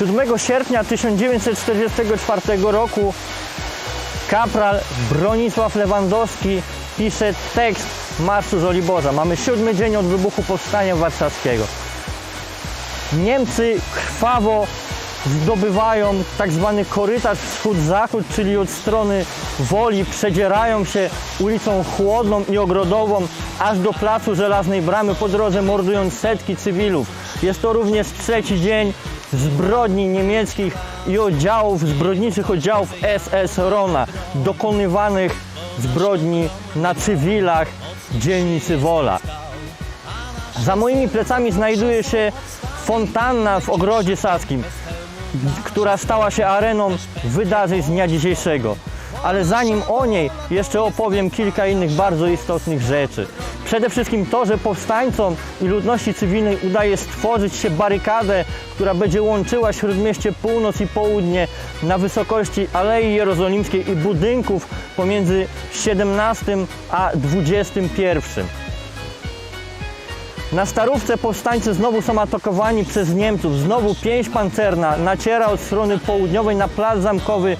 7 sierpnia 1944 roku kapral Bronisław Lewandowski pisze tekst Marszu Żoliborza. Mamy siódmy dzień od wybuchu Powstania Warszawskiego. Niemcy krwawo zdobywają tak zwany korytarz wschód-zachód, czyli od strony Woli przedzierają się ulicą Chłodną i Ogrodową aż do Placu Żelaznej Bramy po drodze mordując setki cywilów. Jest to również trzeci dzień zbrodni niemieckich i oddziałów, zbrodniczych oddziałów SS Rona, dokonywanych zbrodni na cywilach dzielnicy Wola. Za moimi plecami znajduje się fontanna w ogrodzie saskim, która stała się areną wydarzeń z dnia dzisiejszego. Ale zanim o niej, jeszcze opowiem kilka innych bardzo istotnych rzeczy. Przede wszystkim to, że powstańcom i ludności cywilnej udaje stworzyć się barykadę, która będzie łączyła śródmieście północ i południe na wysokości Alei Jerozolimskiej i budynków pomiędzy 17 a 21. Na Starówce powstańcy znowu są atakowani przez Niemców. Znowu pięść pancerna naciera od strony południowej na plac zamkowy.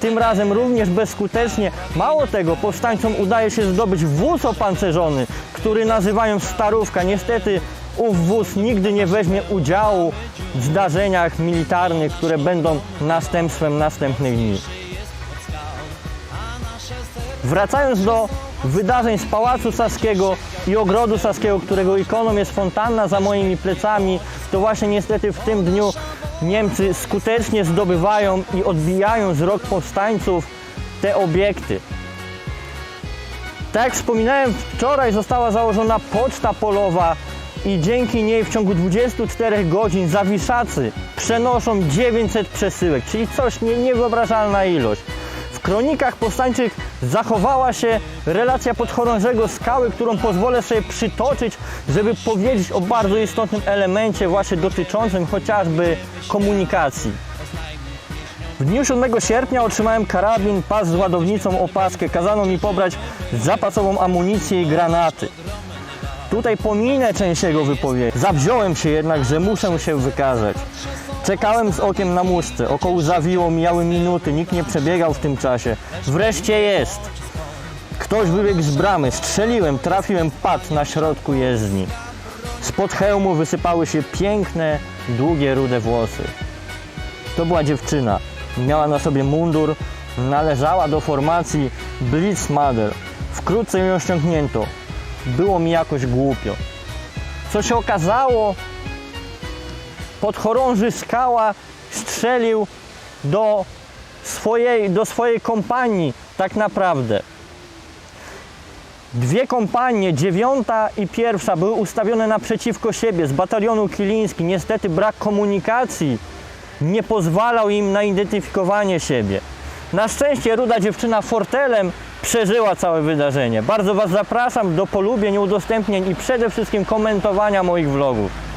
Tym razem również bezskutecznie. Mało tego, powstańcom udaje się zdobyć wóz opancerzony, który nazywają Starówka. Niestety ów wóz nigdy nie weźmie udziału w zdarzeniach militarnych, które będą następstwem następnych dni. Wracając do wydarzeń z Pałacu Saskiego i Ogrodu Saskiego, którego ikoną jest fontanna za moimi plecami, to właśnie niestety w tym dniu Niemcy skutecznie zdobywają i odbijają z rok powstańców te obiekty. Tak jak wspominałem, wczoraj została założona poczta polowa i dzięki niej w ciągu 24 godzin zawiszacy przenoszą 900 przesyłek, czyli coś nie, niewyobrażalna ilość. W kronikach powstańczych zachowała się relacja podchorążego skały, którą pozwolę sobie przytoczyć, żeby powiedzieć o bardzo istotnym elemencie właśnie dotyczącym chociażby komunikacji. W dniu 7 sierpnia otrzymałem karabin, pas z ładownicą, opaskę. Kazano mi pobrać zapasową amunicję i granaty. Tutaj pominę część jego wypowiedzi. Zawziąłem się jednak, że muszę się wykazać. Czekałem z okiem na muszce. Około zawiło, mijały minuty, nikt nie przebiegał w tym czasie. Wreszcie jest. Ktoś wybiegł z bramy, strzeliłem, trafiłem, padł na środku jezdni. Spod hełmu wysypały się piękne, długie, rude włosy. To była dziewczyna. Miała na sobie mundur, należała do formacji Blitzmother. Wkrótce ją ściągnięto. Było mi jakoś głupio. Co się okazało, podchorąży skała strzelił do swojej, do swojej kompanii tak naprawdę. Dwie kompanie, dziewiąta i pierwsza, były ustawione naprzeciwko siebie z batalionu Kiliński. Niestety brak komunikacji nie pozwalał im na identyfikowanie siebie. Na szczęście ruda dziewczyna fortelem przeżyła całe wydarzenie. Bardzo Was zapraszam do polubień, udostępnień i przede wszystkim komentowania moich vlogów.